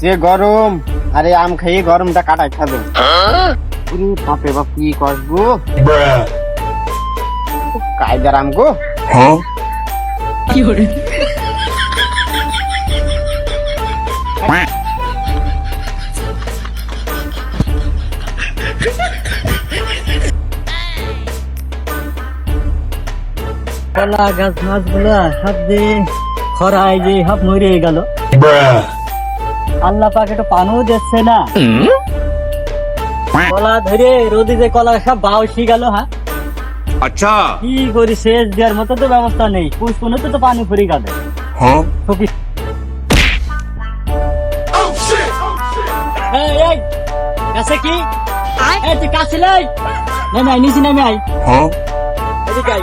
যে গরম আরে আম খেয়ে গরমটা কাটাই খাবে। বাপে বাপ কি করব কায়দার আম গো। হ্যাঁ। কলা গাছ মাছগুলা সব যে খরায় যে সব মরে গেল। আল্লাহ পাকে তো পানও দিচ্ছে না। কলা ধরে রোদে যে কলা সব বাউসি গেল হ্যাঁ? আচ্ছা। কি করি সেচ দেওয়ার মতো তো ব্যবস্থা নেই। পুষ্পনতে তো পানি ফুরি গেল। কাছে কি? কাছে লাই। নিচে নামে আই এদিকে আই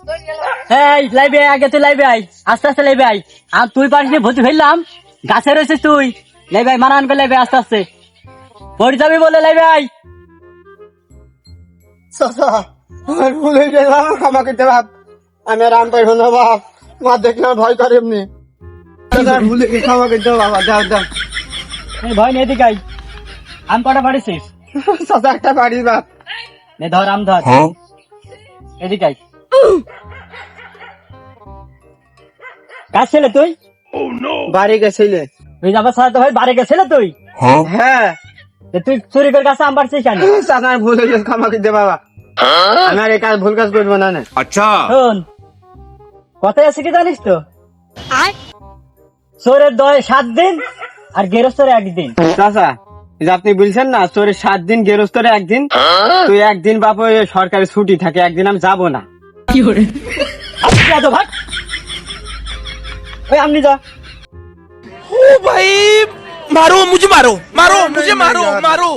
এই লাইবে আগে তুই লাইবে আই আস্তে আস্তে লাইবে আই আর তুই পারিস ভর্তি ফেললাম গাছে রয়েছিস তুই। লাইবে আই মারান করে লাইবে আস্তে আস্তে। পড়ে যাবি বলে লাইবে আই আমার ভুল হয়ে ক্ষমা বাপ। আমি আর আম পাইবো না বাপ। মা দেখলে ভয় করে এমনি। ভুল হয়ে গেছে, ক্ষমা বাবা ভয় নেই এদিকে আই আম কটা পারিছিস চাচা একটা পারি বাপ। নে ধর আম ধর। हाँ হ্যাঁ, তুই? Oh, বাড়ি গেছিলে। তুই সাথে ভাই বাড়ি গেছিলে তুই? হ্যাঁ।, হ্যাঁ। তুই চুরি করে আমার কেন? হ্যাঁ, ভুল হয়ে গেছে দে বাবা। এই কাজ ভুল কাজ করব না আচ্ছা। শোন আছে কি জানিস তো? চোরের দয় সাত দিন আর গেরস্তর একদিন চাচা আপনি বলছেন না চোরের সাত দিন গেরস্তরে একদিন তুই একদিন বাপ সরকারি ছুটি থাকে একদিন আমি যাব না। কি করে? আচ্ছা তো ভাই ওই আপনি যা ओ भाई मारो मुझे मारो मारो मुझे मारो मारो